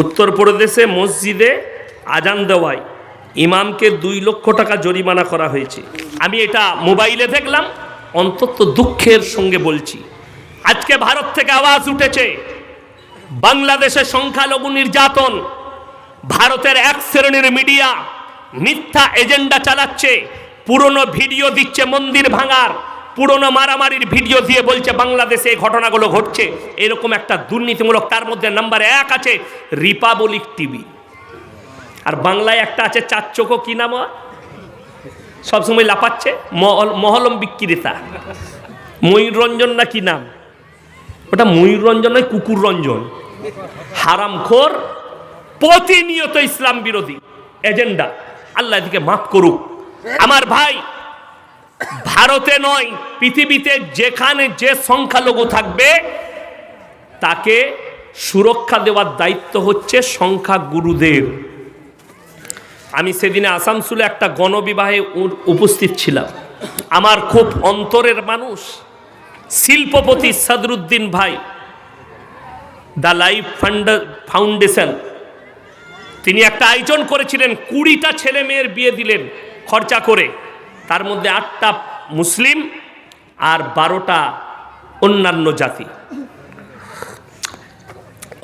উত্তরপ্রদেশে মসজিদে আজান দেওয়ায় ইমামকে দুই লক্ষ টাকা জরিমানা করা হয়েছে। আমি এটা মোবাইলে দেখলাম, অন্তত দুঃখের সঙ্গে বলছি। আজকে ভারত থেকে আওয়াজ উঠেছে, বাংলাদেশে সংখ্যালঘু নির্যাতন, ভারতের এক শ্রেণির মিডিয়া মিথ্যা এজেন্ডা চালাচ্ছে, পুরনো ভিডিও দিচ্ছে মন্দির ভাঙার পুরনো মারামারির ভিডিও দিয়ে বলছে, বাংলাদেশে এই ঘটনাগুলো ঘটছে। এরকম একটা দুর্নীতিমূলক তার মধ্যে নাম্বার এক আছে রিপাবলিক টিভি আর বাংলায় একটা আছে, চার চোখো কি নাম সবসময় লাপাচ্ছে মহল, মহলম বিক্রেতা। ময়ূররঞ্জন না কি নাম? ওটা ময়ূররঞ্জন নয় কুকুর রঞ্জন হারামখোর, প্রতিনিয়ত ইসলাম বিরোধী। এজেন্ডা। আল্লাহ এদিকে মাফ করুক। আমার ভাই ভারতে নয়, পৃথিবীতে যেখানে যে সংখ্যালঘু থাকবে, তাকে সুরক্ষা দেওয়ার দায়িত্ব হচ্ছে সংখ্যাগুরুদের আমি সেদিনে আসানসুলে একটা গণবিবাহে উপস্থিত ছিলাম। আমার খুব অন্তরের মানুষ, শিল্পপতি সাদরুদ্দিন ভাই, দ্য লাইফ ফান্ড, ফাউন্ডেশন। তিনি একটা আয়োজন করেছিলেন, কুড়িটা ছেলে মেয়ের বিয়ে দিলেন, খরচা করে। তার মধ্যে আটটা মুসলিম আর বারোটা অন্যান্য জাতি।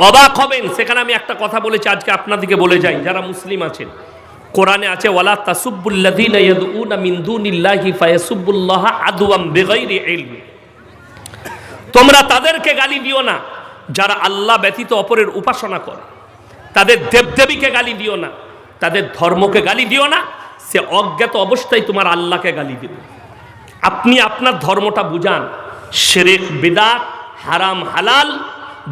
অবাক হবেন, সেখানে আমি একটা কথা বলেছি, আজকে আপনাদেরকে বলে যাই, যারা মুসলিম আছেন। কোরআনে আছে, ওয়ালা তোমরা তাদেরকে গালি দিও না, যারা আল্লাহ ব্যতীত অপরের উপাসনা করে। তাদের দেবদেবীকে গালি দিও না, তাদের ধর্মকে গালি দিও না, সে অজ্ঞাত অবস্থায় তোমার আল্লাহকে গালি দেবে। আপনি আপনার ধর্মটা বুঝান। শেরেক, বেদাত, হারাম, হালাল,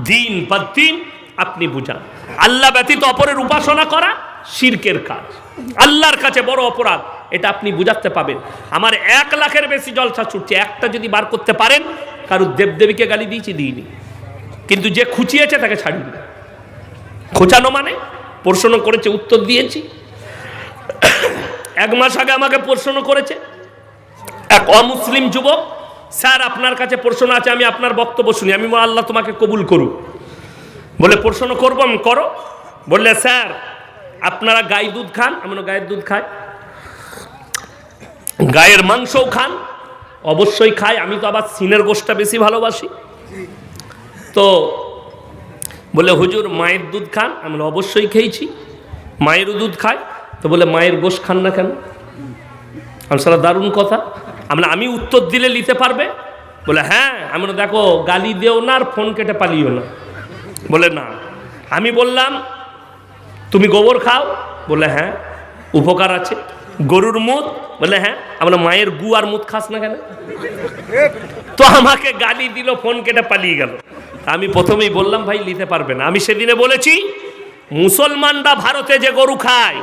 দিন বদ্দিন আপনি বুঝান। আল্লাহ ব্যতীত অপরের উপাসনা করা শিরকের কাজ। আল্লাহর কাছে বড় অপরাধ, এটা আপনি বুঝাতে পাবেন। আমার এক লাখের বেশি জলসা ছুটছে, একটা যদি বার করতে পারেন, কারুর দেবদেবীকে গালি দিয়েছি, দিইনি। কিন্তু যে খুঁচিয়েছে তাকে ছাড়িনি। খোঁচানো মানে? প্রশ্ন করেছে, উত্তর দিয়েছি। এক মাস আগে আমাকে প্রশ্ন করেছে এক অমুসলিম যুবক, স্যার, আপনার কাছে প্রশ্ন আছে, আমি আপনার বক্তব্য শুনি, আমি আল্লাহ তোমাকে কবুল করুক। বলে, প্রশ্ন করব, আমি করো। বললে, স্যার, আপনারা গাই দুধ খান। আমি গায়ের দুধ খাই? গায়ের মাংসও খান? অবশ্যই খাই, আমি তো আবার সিনের গোষ্ঠটা বেশি ভালোবাসি। তো বলে, হুজুর, মায়ের দুধ খান? আমি অবশ্যই খেয়েছি, মায়েরও দুধ খায় তো বলে, মায়ের গোশ খান না কেন? আমি সারা দারুণ কথা। আমরা আমি উত্তর দিলে নিতে পারবে? বলে হ্যাঁ। আমি দেখো, গালি দেও না আর ফোন কেটে পালিও না। বলে, না। আমি বললাম, তুমি গোবর খাও? বলে হ্যাঁ। উপকার আছে। গরুর মুখ বলে হ্যাঁ। আমরা মায়ের গু আর মুখ খাস না কেন? তো আমাকে গালি দিল, ফোন কেটে পালিয়ে গেল। আমি প্রথমেই বললাম, ভাই, নিতে পারবে না। আমি সেদিনে বলেছি, মুসলমানরা ভারতে যে গরু খায়,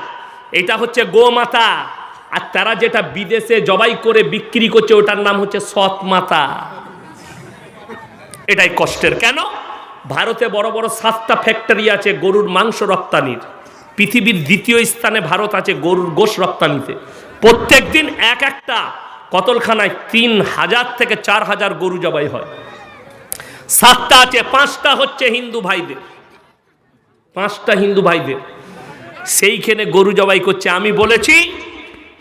এটা হচ্ছে গোমাতা। আর তারা যেটা বিদেশে জবাই করে বিক্রি করছে, ওটার নাম হচ্ছে সৎ মাতা। এটাই কষ্টের। কেন? ভারতে বড় বড় সাতটা ফ্যাক্টরি আছে গরুর মাংস রপ্তানির। পৃথিবীর দ্বিতীয় স্থানে ভারত আছে গরুর গোশ রপ্তানিতে। প্রত্যেক দিন এক একটা কতলখানায় তিন হাজার থেকে চার হাজার গরু জবাই হয়। সাতটা আছে, পাঁচটা হচ্ছে হিন্দু ভাইদের। পাঁচটা হিন্দু ভাইদের। সেইখানে গরু জবাই করছে। আমি বলেছি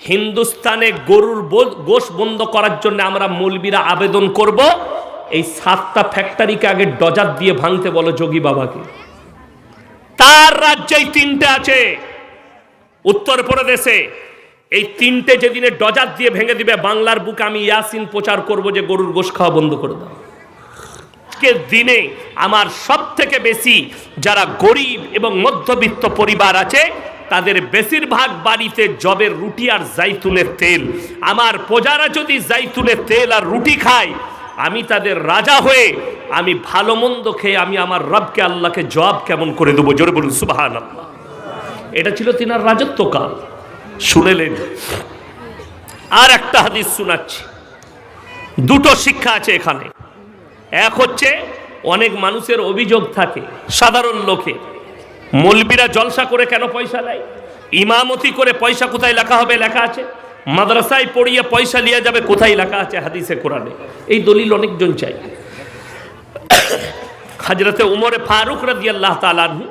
হিন্দুস্তানে গরুর গোশ বন্ধ করার জন্য আমরা মৌলবীরা আবেদন করব, এই সাতটা ফ্যাক্টরিকে আগে ডজার দিয়ে ভাঙতে বলো যোগী বাবাকে। তার রাজ্যেই তিনটে আছে উত্তরপ্রদেশে এই তিনটে যেদিনে ডজার দিয়ে ভেঙে দিবে, বাংলার বুকে আমি ইয়াসিন প্রচার করব যে গরুর গোশ খাওয়া বন্ধ করে দাও। দিনে আমার সব থেকে বেশি যারা গরিব এবং মধ্যবিত্ত পরিবার আছে তাদের বেশিরভাগ বাড়িতে জবের রুটি আর জাইতুনের তেল। আমার প্রজারা যদি জাইতুনের তেল আর রুটি খায়, আমি তাদের রাজা হয়ে আমি ভালো মন্দ খেয়ে আমি আমার রবকে, আল্লাহকে জবাব কেমন করে দেবো? জোরে বলুন সুবাহান আল্লাহ এটা ছিল তিনার রাজত্বকাল শুনেলেন। আর একটা হাদিস শোনাচ্ছি। দুটো শিক্ষা আছে এখানে। এক হচ্ছে, অনেক মানুষের অভিযোগ থাকে, সাধারণ লোকে মলবিরা জলসা করে কেন পয়সা নেয়? ইমামতি করে পয়সা কোথায় লেখা হবে, লেখা আছে? মাদ্রাসায় পড়িয়ে পয়সা নিয়ে যাবে, কোথায় লেখা আছে হাদিসে, কোরআনে? এই দলিল অনেকজন চাই হাজরতে উমরে ফারুক রাদি আল্লাহ তালানহু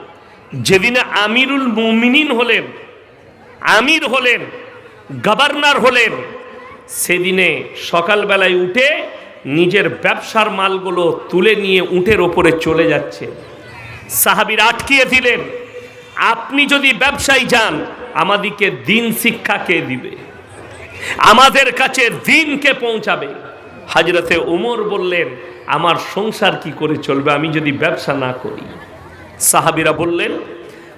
যেদিনে আমিরুল মুমিনিন হলেন, আমির হলেন, গভর্নর হলেন, সেদিনে সকালবেলায় উঠে নিজের ব্যবসার মালগুলো তুলে নিয়ে উটের ওপরে চলে যাচ্ছে। সাহাবির আটকিয়ে দিলেন, আপনি যদি ব্যবসায়ী যান, আমাদিকে দিন শিক্ষা কে দিবে? আমাদের কাছে দিনকে পৌঁছাবে? হাজরতে উমর বললেন, আমার সংসার কি করে চলবে? আমি যদি ব্যবসা না করি? সাহাবিরা বললেন,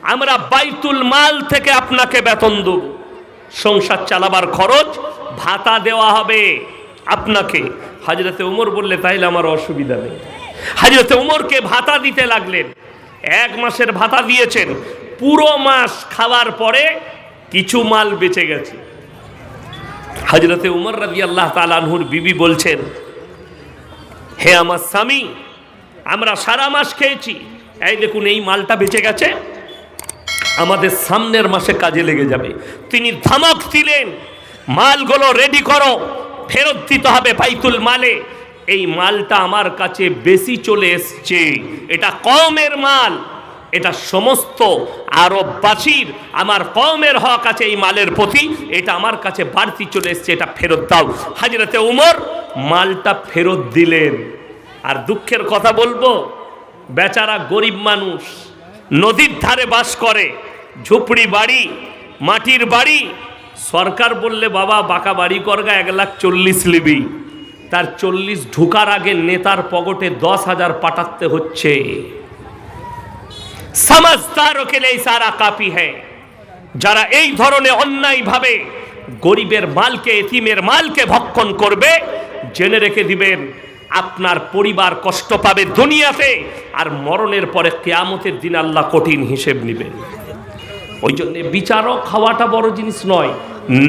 আমরা বাইতুল মাল থেকে আপনাকে বেতন দেব। সংসার চালাবার খরচ ভাতা দেওয়া হবে আপনাকে। হাজরতে উমর বললে, তাইলে আমার অসুবিধা নেই। হাজরতে উমরকে ভাতা দিতে লাগলেন। এক মাসের ভাতা দিয়েছেন। পুরো মাস খাওয়ার পরে কিছু মাল বেঁচে গেছে। হজরতে উমর রাজি আল্লাহ তালানহুর বিবি বলছেন, হে আমার স্বামী, আমরা সারা মাস খেয়েছি। এই দেখুন, এই মালটা বেঁচে গেছে। আমাদের সামনের মাসে কাজে লেগে যাবে। তিনি ধমক দিলেন, মালগুলো রেডি করো। ফেরত দিতে হবে বাইতুল মালে। এই মালটা আমার কাছে বেশি চলে এসছে। এটা কমের মাল। এটা সমস্ত আরববাসীর, আমার কমের হক আছে এই মালের প্রতি। এটা আমার কাছে বাড়তি চলে এসছে, এটা ফেরত দাও। হাজরতে উমর মালটা ফেরত দিলেন। আর দুঃখের কথা বলব, বেচারা গরিব মানুষ, নদীর ধারে বাস করে, ঝুপড়ি বাড়ি, মাটির বাড়ি। সরকার বললে, বাবা, বাঁকা বাড়ি করগা এক লাখ চল্লিশ লিবি। তার চল্লিশ ঢুকার আগে নেতার পকেটে দশ হাজার পাঠাতে হচ্ছে। সারা যারা এই ধরনের অন্যায়ভাবে গরিবের মালকে, এতিমের মালকে ভক্ষণ করবে, জেনে রেখে দিবেন, আপনার পরিবার কষ্ট পাবে দুনিয়াতে, আর মরণের পরে কেয়ামতের দিন আল্লাহ কঠিন হিসেব নেবেন। ওই জন্য বিচারক হওয়াটা বড় জিনিস নয়,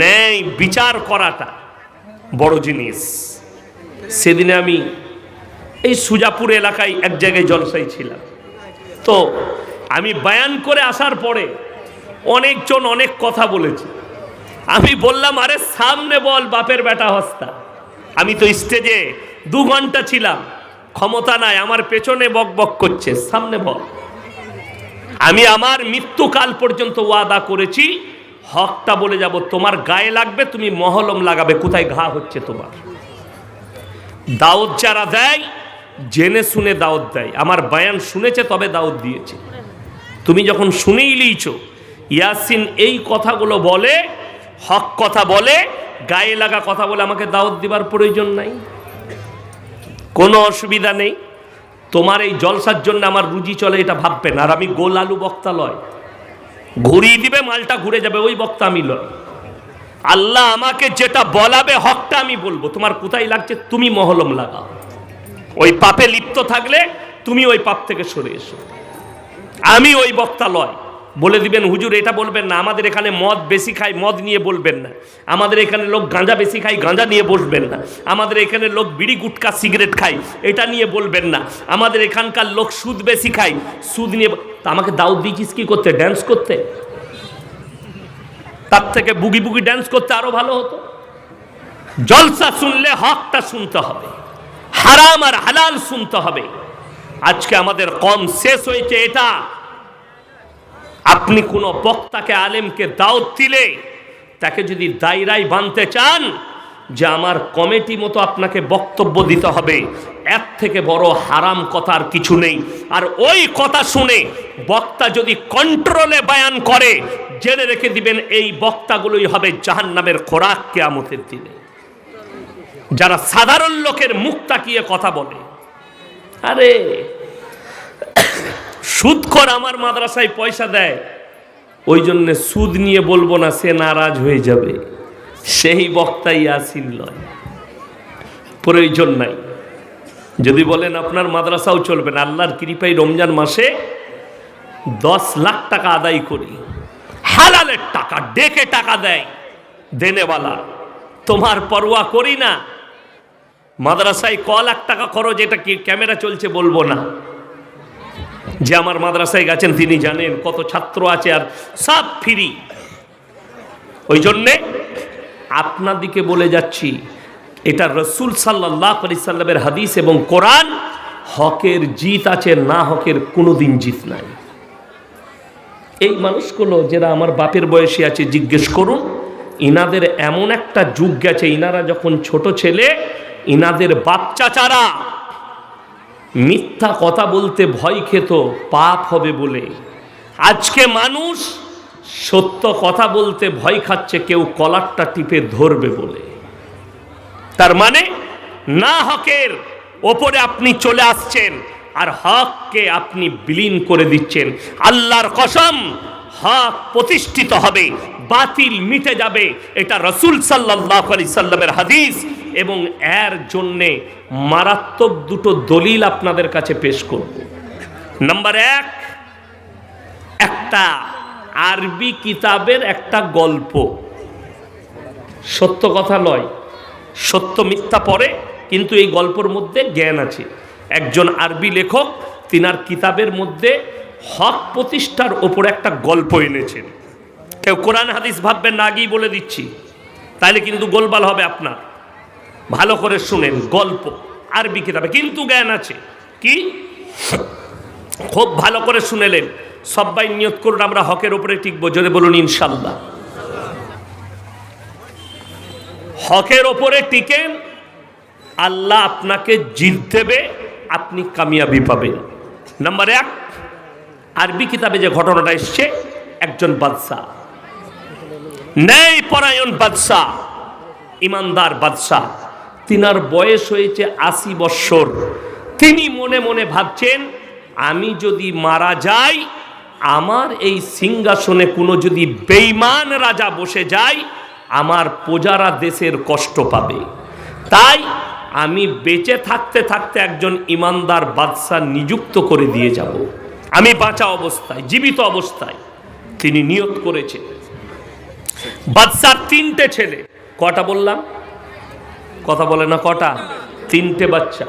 ন্যায় বিচার করাটা বড় জিনিস। সেদিনে আমি এই সুজাপুর এলাকায় এক জায়গায় জলসাই ছিলাম। তো আমি বয়ান করে আসার পরে অনেকজন অনেক কথা বলেছে। আমি বললাম, আরে, সামনে বল, বাপের বেটা হস্তা। আমি তো স্টেজে দু ঘণ্টা ছিলাম, ক্ষমতা নাই, আমার পেছনে বক বক করছে, সামনে বল। আমি আমার মৃত্যুকাল পর্যন্ত ওয়াদা করেছি, হকটা বলে যাব, তোমার গায়ে লাগবে, তুমি মহলম লাগাবে, কোথায় ঘা হচ্ছে তোমার? দাওয়াত যারা দেয়, জেনে শুনে দাওয়াত দেয়। আমার বায়ান শুনেছে, তবে দাওয়াত দিয়েছে। তুমি যখন শুনেই লিয়েছ ইয়াসিন এই কথাগুলো বলে, হক কথা বলে, গায়ে লাগা কথা বলে আমাকে দাওয়াত দিবার প্রয়োজন নাই। কোনো অসুবিধা নেই। তোমার এই জলসার জন্য আমার রুজি চলে, এটা ভাববেন আর আমি গোল আলু বক্তা লয়। ঘুরিয়ে দিবে, মালটা ঘুরে যাবে, ওই বক্তা আমি লয়। আল্লাহ আমাকে যেটা বলাবে হকটা আমি বলব। তোমার কোথায় লাগছে? তুমি মহলম লাগাও। ওই পাপে লিপ্ত থাকলে তুমি ওই পাপ থেকে সরে এসো। আমি ওই বক্তা লয়। বলে দিবেন, হুজুর, এটা বলবেন না। আমাদের এখানে মদ বেশি খায়, মদ নিয়ে বলবেন না। আমাদের এখানে লোক গাঁজা বেশি খায়, গাঁজা নিয়ে বসবেন না। আমাদের এখানে লোক বিড়ি, গুটকা, সিগারেট খায়, এটা নিয়ে বলবেন না। আমাদের এখানকার লোক সুদ বেশি খায়, সুদ নিয়ে আমাকে দাউদ দিয়েছিস কি করতে? ড্যান্স করতে? তার থেকে বুগি বুগি ড্যান্স করতে আরও ভালো হতো। জলসা শুনলে হকটা শুনতে হবে, হারাম আর হালাল শুনতে হবে। আজকে আমাদের কম শেষ হয়েছে এটা। আপনি কোনো বক্তাকে, আলেমকে দাওয়াত দিলে তাকে যদি দায়রায় বানতে চান যে আমার কমিটি মতো আপনাকে বক্তব্য দিতে হবে। এর থেকে বড় হারাম কথার কিছু নেই। আর ওই কথা শুনে বক্তা যদি কন্ট্রোলে বায়ান করে, জেনে রেখে দিবেন এই বক্তাগুলোই হবে জাহান্নামের খোরাক কেয়ামতের দিনে। যারা সাধারণ লোকের মুখ তাকিয়ে কথা বলে, আরে, সুদখোর আমার মাদ্রাসায় পয়সা দেয়, ওই জন্য সুদ নিয়ে বলব না, সে নারাজ হয়ে যাবে। সেই বক্তাই আসিল নয় প্রয়োজন নাই। যদি বলেন আপনার মাদ্রাসাও চলবে না, আল্লাহর কৃপাই রমজান মাসে দশ লাখ টাকা আদায় করি। হালালের টাকা, ডেকে টাকা দেয় দেনেওয়ালা। তোমার পরোয়া করি না। মাদ্রাসায় ক লাখ টাকা খরচ, এটা কি ক্যামেরা চলছে বলব না। যে আমার মাদ্রাসায় গেছেন, তিনি জানেন কত ছাত্র আছে আর সব ফ্রি। ওই জন্যে আপনাদিকে বলে যাচ্ছি, এটা রসুল সাল্লাহ আলি সাল্লামের হাদিস এবং কোরআন, হকের জিত আছে, না হকের কোনোদিন জিত নাই। এই মানুষগুলো যারা আমার বাপের বয়সে আছে, জিজ্ঞেস করুন, ইনাদের এমন একটা যুগ গেছে, ইনারা যখন ছোট ছেলে, ইনাদের বাচ্চা চারা মিথ্যা কথা বলতে ভয় খেত, পাপ হবে বলে। আজকে মানুষ সত্য কথা বলতে ভয় খাচ্ছে, কেউ কলারটা টিপে ধরবে বলে। তার মানে না হকের ওপরে আপনি চলে আসছেন, আর হককে আপনি বিলীন করে দিচ্ছেন। আল্লাহর কসম, হক প্রতিষ্ঠিত হবে, বাতিল মিটে যাবে। এটা রসুল সাল্লাহ আলি সাল্লামের হাদিস, এবং এর জন্যে মারাত্মক দুটো দলিল আপনাদের কাছে পেশ করব। নাম্বার এক, একটা আরবি কিতাবের একটা গল্প। সত্য কথা নয়, সত্য মিথ্যা পড়ে, কিন্তু এই গল্পের মধ্যে জ্ঞান আছে। একজন আরবি লেখক, তিনার কিতাবের মধ্যে হক প্রতিষ্ঠার ওপরে একটা গল্প এনেছেন। কেউ কোরআন হাদিস ভাববেন না, আগেই বলে দিচ্ছি। তাহলে কিন্তু গোলবাল হবে আপনার। ভালো করে শুনেন, গল্প, আরবি কিতাবে। কিন্তু জ্ঞান আছে। কি? খুব ভালো করে শুনেলেন। সবাই নিয়ত করুন, আমরা হকের ওপরে টিকবো। যদি বলুন, ইনশাল্লাহ। হকের ওপরে টিকেন, আল্লাহ আপনাকে জিত দেবে, আপনি কামিয়াবি পাবেন। নাম্বার এক, আরবি কিতাবে যে ঘটনাটা এসছে, একজন বাদশাহ ন্যায় পরায়ণ বাদশাহ ইমানদার বাদশাহ তিনার বয়স হয়েছে আশি বৎসর। তিনি মনে মনে ভাবছেন, আমি যদি মারা যাই আমার এই সিংহাসনে কোনো যদি বেইমান রাজা বসে যায়, আমার প্রজারা দেশের কষ্ট পাবে। তাই আমি বেঁচে থাকতে থাকতে একজন ইমানদার বাদশাহ নিযুক্ত করে দিয়ে যাব। আমি বাঁচা অবস্থায়, জীবিত অবস্থায় তিনি নিয়ত করেছেন। বাদশার তিনটে ছেলে, কটা বললাম? কথা বলে না কটা? তিনটে বাচ্চা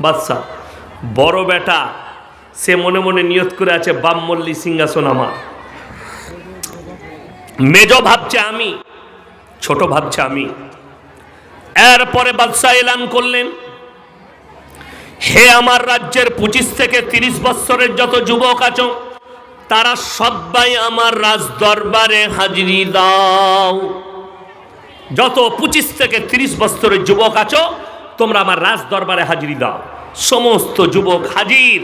বাদশা বড় বেটা সে মনে মনে নিয়ত করে আছে বাম মল্লি সিংহাসন আমার। মেজ ভাবছে আমি, ছোট ভাবছে আমি। এরপরে বাদশাহ এলান করলেন, হে আমার রাজ্যের পঁচিশ থেকে তিরিশ বৎসরের যত যুবক আছো, তারা সবাই আমার রাজ দরবারে হাজিরি দাও। যত পঁচিশ থেকে তিরিশ বৎসরের যুবক আছো, তোমরা আমার রাজ দরবারে হাজিরি দাও। সমস্ত যুবক হাজির।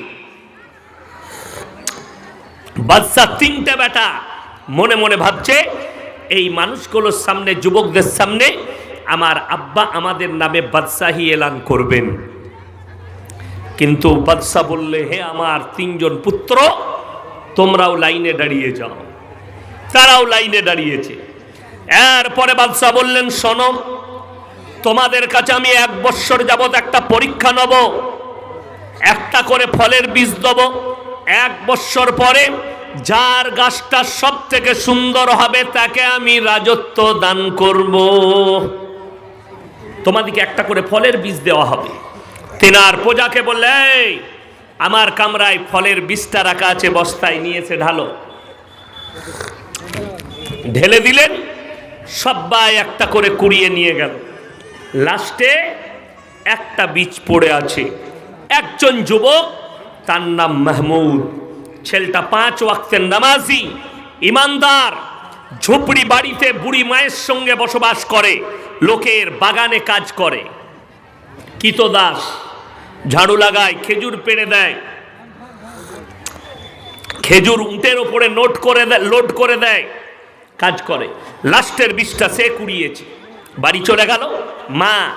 বাদশাহ তিনটে বেটা মনে মনে ভাবছে, এই মানুষগুলোর সামনে, যুবকদের সামনে আমার আব্বা আমাদের নামে বাদশাহী এলান করবেন। কিন্তু বাদশাহ বললে, হে আমার তিনজন পুত্র, তোমরাও লাইনে দাঁড়িয়ে যাও। তারাও লাইনে দাঁড়িয়েছে। এরপরে বাদশাহ বললেন, শোনো, তোমাদের কাছে আমি এক বৎসর যাবৎ একটা পরীক্ষা নেব, একটা করে ফলের বীজ দেব এক বৎসর পরে যার গাছটা সব থেকে সুন্দর হবে তাকে আমি রাজত্ব দান করব। তোমাদেরকে একটা করে ফলের বীজ দেওয়া হবে। তেনার প্রজাকে বললে আমার কামরায় ফলের বীজটা রাখা আছে, বস্তায় নিয়েছে ঢালো। ঢেলে দিলেন সবাই একটা করে কুড়িয়ে নিয়ে গেল। লাস্টে একটা বীজ পড়ে আছে। একজন যুবক তার নাম মাহমুদ। ছেলেটা পাঁচ ওয়াক্তের নামাজি, ইমানদার, ঝুপড়ি বাড়িতে বুড়ি মায়ের সঙ্গে বসবাস করে, লোকের বাগানে কাজ করে। কিত দাস, ঝাড়ু লাগায়, খেজুর পেড়ে দেয়। খেজুর উঁটের ওপরে নোট করে দেয় লোড করে দেয়। কাজ করে। লাস্টের বিষটা সে কুড়িয়েছে। বাড়ি চলে গেল। মা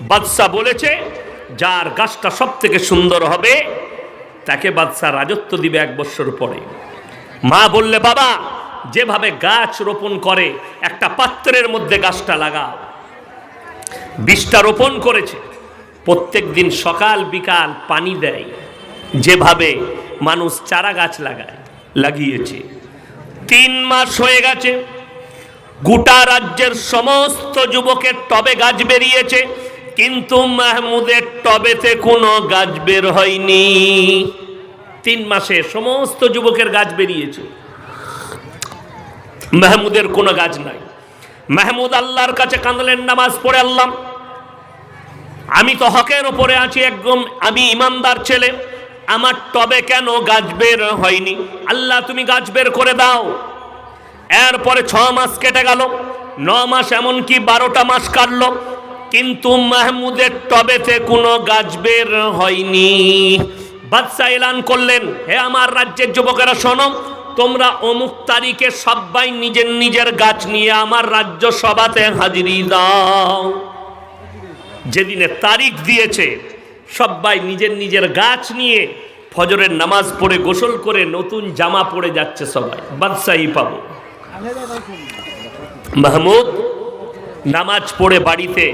বাদশাহ বলেছে, যার গাছটা সব থেকে সুন্দর হবে তাকে বাদশাহ রাজত্ব দিবে এক বছর পরে। মা বললে, বাবা, যেভাবে গাছ রোপণ করে, একটা পাত্রের মধ্যে গাছটা লাগা বীজটা রোপণ করেছে। প্রত্যেক দিন সকাল বিকাল পানি দেয়। যেভাবে মানুষ চারা গাছ লাগায়, লাগিয়েছে। তিন মাস হয়ে গেছে। গোটা রাজ্যের সমস্ত যুবকের টবে গাছ বেরিয়েছে। কিন্তু মাহমুদের টবেতে কোনো গাছ বের হয়নি। তিন মাসে সমস্ত যুবকের গাছ বেরিয়েছে। মাহমুদের কোনো গাছ নাই। মাহমুদ আল্লাহর কাছে কাঁদলেন, নামাজ পড়ে আল্লাহ। আমি তো হকের ওপরে আছি একদম, আমি ইমানদার ছেলে। আমার টবে কেন গাছ বের হয়নি? আল্লাহ, তুমি গাছ বের করে দাও। এরপরে ছ মাস কেটে গেল। ন মাস এমনকি বারোটা মাস কাটলো। কিন্তু মাহমুদের টবেতে কোনো গাছ বের হয়নি। বাদশাহ এলান করলেন, হে আমার রাজ্যের যুবকেরা, শোনো, তোমরা অমুক তারিখে সবাই নিজের নিজের গাছ নিয়ে আমার রাজ্য সভাতে হাজিরি দাও। যেদিনে তারিখ দিয়েছে, সবাই নিজের নিজের গাছ নিয়ে ফজরের নামাজ পড়ে গোসল করে নতুন জামা পরে যাচ্ছে সবাই। বাদশাহী পাবো। মাহমুদ নামাজ পড়ে বাড়িতে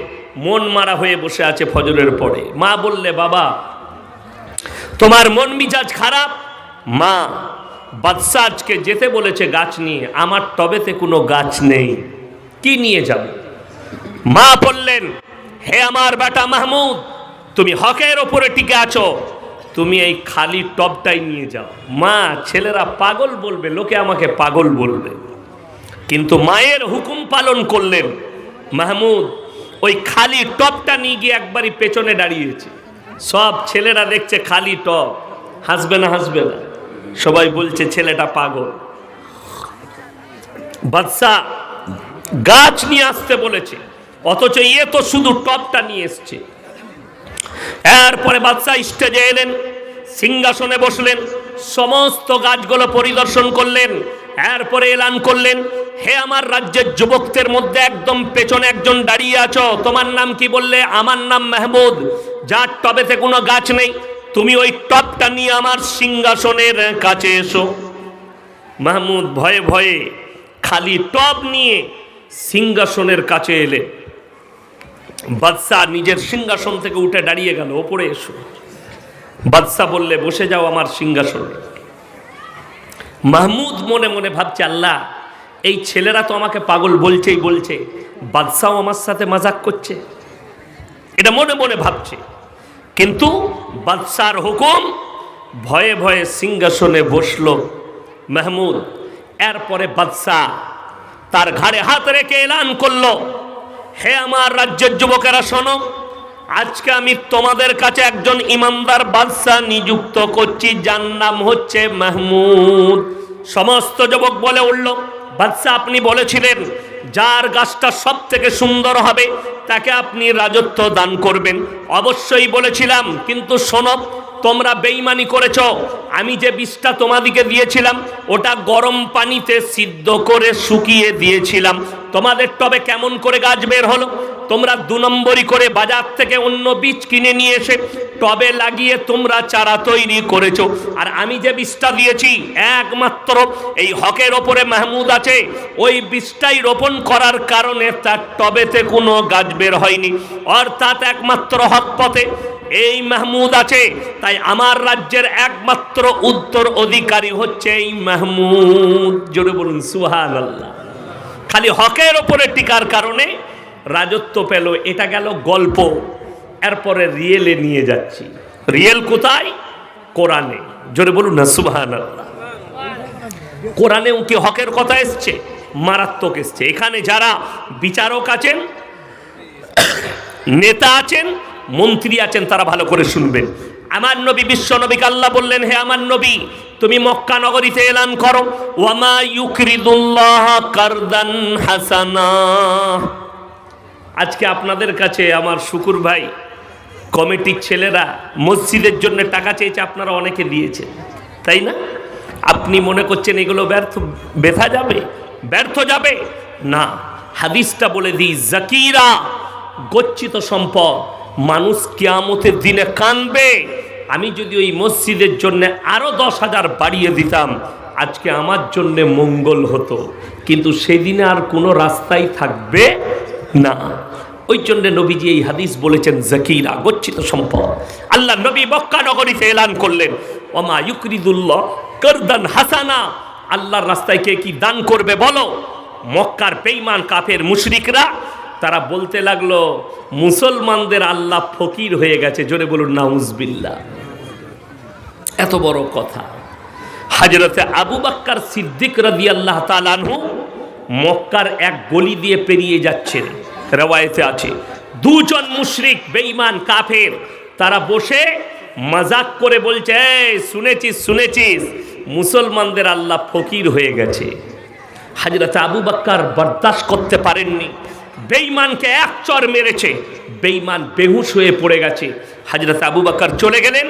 মন মারা হয়ে বসে আছে ফজরের পরে। মা বললে, বাবা, তোমার মন মিজাজ খারাপ? মা বাদশাহ আজকে যেতে বলেছে গাছ নিয়ে, আমার টবেতে কোনো গাছ নেই। কি নিয়ে যাব? মা বললেন, হে আমার বেটা মাহমুদ, তুমি হকের ওপরে টিকে আছো। তুমি এই খালি টবটাই নিয়ে যাও। মা, ছেলেরা পাগল বলবে, লোকে আমাকে পাগল বলবে। কিন্তু মায়ের হুকুম পালন করলেন মাহমুদ ওই খালি টপটা নিয়ে গিয়ে একবারই পেছনে দাঁড়িয়েছে। সব ছেলেরা দেখছে খালি টপ। হাসবে না হাসবে না। সবাই বলছে, ছেলেটা পাগল। বাদশাহ গাছ নিয়ে আসতে বলেছে। অথচ ইয়ে তো শুধু টপটা নিয়ে এসছে। এরপরে বাদশাহ স্টেজে এলেন, সিংহাসনে বসলেন, সমস্ত গাছগুলো পরিদর্শন করলেন। এরপরে এলান করলেন, হে আমার রাজ্যের যুবকদের মধ্যে একদম পেছনে একজন দাঁড়িয়ে আছো, তোমার নাম কি বললে? আমার নাম মেহমুদ, যার টবেতে কোনো গাছ নেই, তুমি ওই টবটা নিয়ে আমার সিংহাসনের কাছে এসো। মাহমুদ ভয়ে ভয়ে খালি টব নিয়ে সিংহাসনের কাছে এলে বাদশাহ নিজের সিংহাসন থেকে উঠে দাঁড়িয়ে গেল, ওপরে এসো। বাদশাহ বললে, বসে যাও আমার সিংহাসনে। মাহমুদ মনে মনে ভাবছে, আল্লাহ, এই ছেলেরা তো আমাকে পাগল বলছেই বলছে বাদশাহ আমার সাথে মাজাক করছে। এটা মনে মনে ভাবছে। কিন্তু বাদশার হুকুম ভয়ে ভয়ে সিংহাসনে বসল মাহমুদ। এরপরে বাদশাহ তার ঘাড়ে হাত রেখে এলান করল। হে আমার রাজ্যের যুবকেরা শোনো আজকে আমি তোমাদের কাছে একজন ইমানদার বাদশাহ নিযুক্ত করছি, যার নাম হচ্ছে মাহমুদ। সমস্ত যুবক বলে উঠল, বাদশাহ, আপনি বলেছিলেন, যার গাছটা সব থেকে সুন্দর হবে, তাকে আপনি রাজত্ব দান করবেন। অবশ্যই বলেছিলাম, কিন্তু শোনো তোমরা বেইমানি করেছ। আমি যে বিষটা তোমাদিকে দিয়েছিলাম, ওটা গরম পানিতে সিদ্ধ করে শুকিয়ে দিয়েছিলাম। তোমাদের টবে কেমন করে গাছ বের হলো? তোমরা দু নম্বরই করে বাজার থেকে অন্য বীজ কিনে নিয়ে এসে টবে লাগিয়ে তোমরা চারা তৈরি করেছ। আর আমি যে বীজটা দিয়েছি, একমাত্র এই হকের ওপরে মাহমুদ আছে। ওই বীজটাই রোপণ করার কারণে তার টবেতে কোনো গাছ বের হয়নি। অর্থাৎ একমাত্র হক পথে এই মাহমুদ আছে, তাই আমার রাজ্যের একমাত্র উত্তর অধিকারী হচ্ছে এই মাহমুদ। জোরে বলুন সুহান আল্লাহ খালি হকের ওপরে টিকার কারণে রাজত্ব পেল, এটা গেল গল্প। এরপরে রিয়েলে নিয়ে যাচ্ছি। রিয়েল কোথায়? কোরআনে। জোরে বলুন না সুবহান আল্লাহ কোরআনেও কি হকের কথা এসছে? মারাত্মক এসছে। এখানে যারা বিচারক আছেন, নেতা আছেন মন্ত্রী আছেন, তারা ভালো করে শুনবেন আমার নবী, বিশ্ব নবীকে আল্লাহ বললেন, হে আমার নবী, তুমি মক্কা নগরীতে এলান করো। কারদান হাসানা। আজকে আপনাদের কাছে আমার শুকুর ভাই, কমিটির ছেলেরা মসজিদের জন্য টাকা চেয়েছে, আপনারা অনেকে দিয়েছেন, তাই না? আপনি মনে করছেন এগুলো ব্যর্থ, ব্যথা যাবে? ব্যর্থ যাবে? না, হাদিসটা বলে দিই, জাকিরা গচ্ছিত সম্পদ মানুষ কিয়ামতের দিনে কানবে। আমি যদি ওই মসজিদের জন্য আরও দশ হাজার বাড়িয়ে দিতাম, আজকে আমার জন্যে মঙ্গল হতো। কিন্তু সেদিনে আর কোনো রাস্তাই থাকবে না। ওই জন্য নবীজি এই হাদিস বলেছেন, জাকিরা, গচ্ছিত সম্পদ। আল্লাহ নবী মক্কা নগরীতে এলান করলেন, ওমা ইউকরিদুল্লাহ করদান হাসানা। আল্লাহর রাস্তায় কে কি দান করবে বলো? মক্কার বেঈমান কাফের মুশরিকরা তারা বলতে লাগল, মুসলমানদের আল্লাহ ফকির হয়ে গেছে। জোরে বলুন নাউজবিল্লা এত বড় কথা। হাজরতে আবু বাক্কার সিদ্দিক রাদি আল্লাহ তালানহু মক্কার এক গলি দিয়ে পেরিয়ে যাচ্ছেন। রেওয়ায়তে আছে, দুজন মুশরিক, বেঈমান, কাফের, তারা বসে মজাক করে বলছে শুনেছিস শুনেছিস, মুসলমানদের আল্লাহ ফকির হয়ে গেছে। হাজরত আবু বাক্কার বরদাস্ত করতে পারেননি। বেঈমানকে এক চর মেরেছে। বেঈমান বেহুশ হয়ে পড়ে গেছে। হাজরত আবু বাক্কার চলে গেলেন,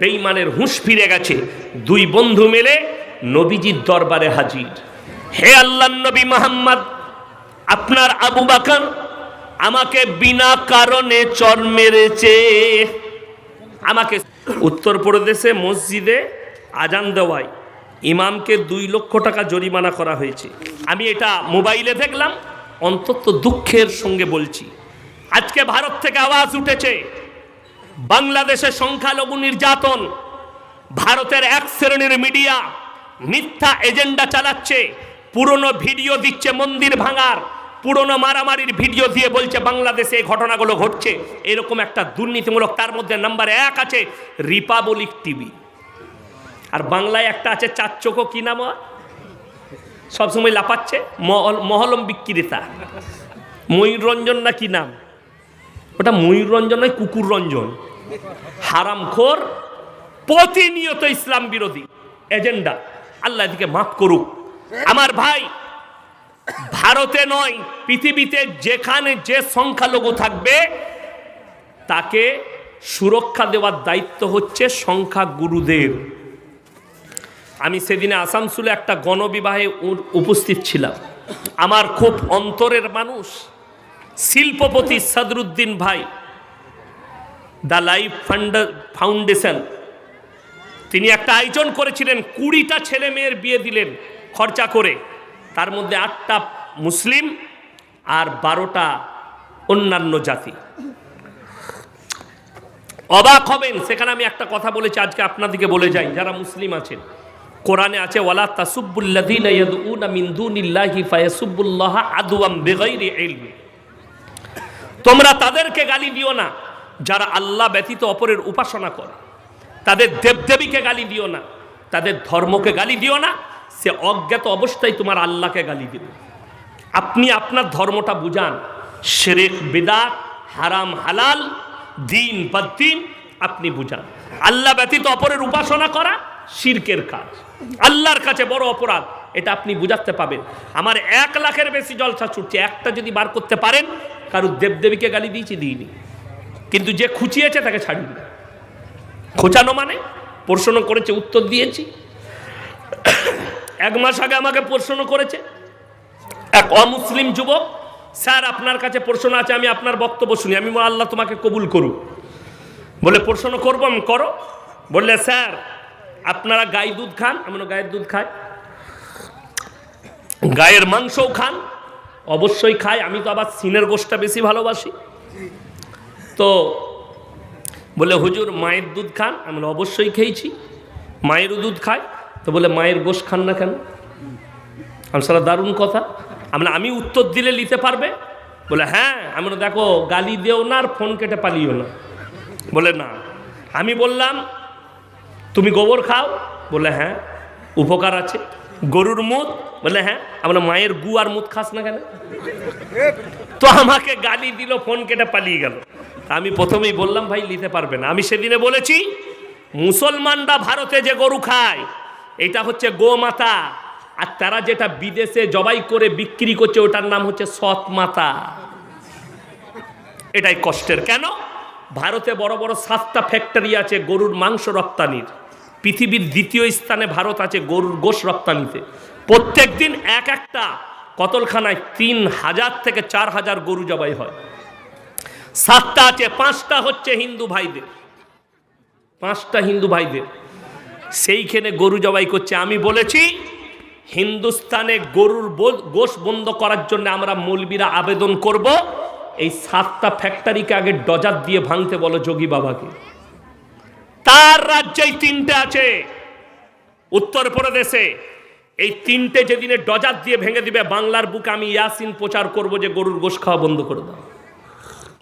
বেঈমানের হুঁশ ফিরে গেছে। দুই বন্ধু মেলে নবীজির দরবারে হাজির। হে আল্লাহ নবী মোহাম্মদ, আপনার আবু বাকার আমাকে বিনা কারণে চর মেরেছে। আমাকে উত্তরপ্রদেশে মসজিদে আজান দেওয়ায় ইমামকে দুই লক্ষ টাকা জরিমানা করা হয়েছে। আমি এটা মোবাইলে দেখলাম। অন্তত দুঃখের সঙ্গে বলছি। আজকে ভারত থেকে আওয়াজ উঠেছে বাংলাদেশে সংখ্যালঘু নির্যাতন, ভারতের এক শ্রেণির মিডিয়া মিথ্যা এজেন্ডা চালাচ্ছে, পুরনো ভিডিও দিচ্ছে মন্দির ভাঙার, পুরনো মারামারির ভিডিও দিয়ে বলছে বাংলাদেশে এই ঘটনাগুলো ঘটছে। এরকম একটা দুর্নীতিমূলক তার মধ্যে নাম্বার এক আছে রিপাবলিক টিভি। আর বাংলায় একটা আছে চার কি নাম ওর? সবসময় লাপাচ্ছে মহল, মহলম বিক্রেতা ময়ূররঞ্জন না কি নাম? ওটা ময়ূররঞ্জন নয় কুকুর রঞ্জন হারামখোর, প্রতিনিয়ত ইসলাম বিরোধী, এজেন্ডা। আল্লাহ এদিকে মাফ করুক। আমার ভাই, ভারতে নয়, পৃথিবীতে যেখানে যে সংখ্যালঘু থাকবে, তাকে সুরক্ষা দেওয়ার দায়িত্ব হচ্ছে সংখ্যা সংখ্যাগুরুদের। আমি সেদিনে আসানসুলে একটা গণবিবাহে উপস্থিত ছিলাম। আমার খুব অন্তরের মানুষ, শিল্পপতি সাদরুদ্দিন ভাই, দ্য লাইফ ফাউন্ডেশন। তিনি একটা আয়োজন করেছিলেন, কুড়িটা ছেলে মেয়ের বিয়ে দিলেন, খরচা করে। তার মধ্যে আটটা মুসলিম আর বারোটা অন্যান্য জাতি। অবাক হবেন, সেখানে আমি একটা কথা বলেছি, আজকে আপনাদেরকে বলে যাই, যারা মুসলিম আছেন। কোরআনে আছে, ওয়ালা ইলম। তোমরা তাদেরকে গালি দিও না, যারা আল্লাহ ব্যতীত অপরের উপাসনা করে। তাদের দেবদেবীকে গালি দিও না, তাদের ধর্মকে গালি দিও না, সে অজ্ঞাত অবস্থায় তোমার আল্লাহকে গালি দেবে। আপনি আপনার ধর্মটা বুঝান। শেরেক, বেদাত, হারাম, হালাল, দিন বদ্দিন আপনি বুঝান। আল্লাহ ব্যতীত অপরের উপাসনা করা শিরকের কাজ। আল্লাহর কাছে বড় অপরাধ, এটা আপনি বুঝাতে পাবেন। আমার এক লাখের বেশি জলসা ছুটছে, একটা যদি বার করতে পারেন, কারুর দেবদেবীকে গালি দিয়েছি, দিইনি। কিন্তু যে খুঁচিয়েছে, তাকে ছাড়িনি। খোঁচানো মানে? প্রশ্ন করেছে, উত্তর দিয়েছি। এক মাস আগে আমাকে প্রশ্ন করেছে। এক অমুসলিম যুবক, স্যার, আপনার কাছে প্রশ্ন আছে, আমি আপনার বক্তব্য শুনি, আমি আল্লাহ তোমাকে কবুল করুক। বলে, প্রশ্ন করব, আমি করো। বললে, স্যার আপনারা গাই দুধ খান আমি বললাম, গায়ের দুধ খাই। গায়ের মাংসও খান অবশ্যই খাই আমি তো আবার সিনের গোষ্ঠটা বেশি ভালোবাসি। তো বলে হুজুর মায়ের দুধ খান? আমি বললাম, অবশ্যই খেয়েছি মায়েরও দুধ খায় তো বলে মায়ের গোশ খান না কেন? আমি সারা দারুণ কথা। আমরা আমি উত্তর দিলে নিতে পারবে? বলে হ্যাঁ। আমি বললাম, দেখো গালি দেও না আর ফোন কেটে পালিও না। বলে না। আমি বললাম তুমি গোবর খাও? বলে হ্যাঁ উপকার আছে। গরুর মুখ বলে হ্যাঁ আমরা মায়ের গু আর মুখ খাস না কেন? তো আমাকে গালি দিল, ফোন কেটে পালিয়ে গেল। আমি প্রথমেই বললাম, ভাই, নিতে পারবে না। আমি সেদিনে বলেছি, মুসলমানরা ভারতে যে গরু খায়, এটা হচ্ছে গোমাতা। আর তারা যেটা বিদেশে জবাই করে বিক্রি করছে, ওটার নাম হচ্ছে সৎ মাতা এটাই কষ্টের। কেন? ভারতে বড় বড় সাতটা ফ্যাক্টরি আছে গরুর মাংস রপ্তানির। পৃথিবীর দ্বিতীয় স্থানে ভারত আছে গরুর গোশ রপ্তানিতে। প্রত্যেক দিন এক একটা কতলখানায় তিন হাজার থেকে চার হাজার গরু জবাই হয়। সাতটা আছে, পাঁচটা হচ্ছে হিন্দু ভাইদের। পাঁচটা হিন্দু ভাইদের। সেইখানে গরু জবাই করছে। আমি বলেছি, হিন্দুস্তানে গরুর গোশ বন্ধ করার জন্য আমরা মৌলবীরা আবেদন করব। এই সাতটা ফ্যাক্টরিকে আগে ডজার দিয়ে ভাঙতে বলো যোগী বাবাকে। তার রাজ্যেই তিনটে আছে। উত্তরপ্রদেশে এই তিনটে যেদিনে ডজার দিয়ে ভেঙে দিবে, বাংলার বুকে আমি ইয়াসিন প্রচার করব যে গরুর গোশ খাওয়া বন্ধ করে দাও।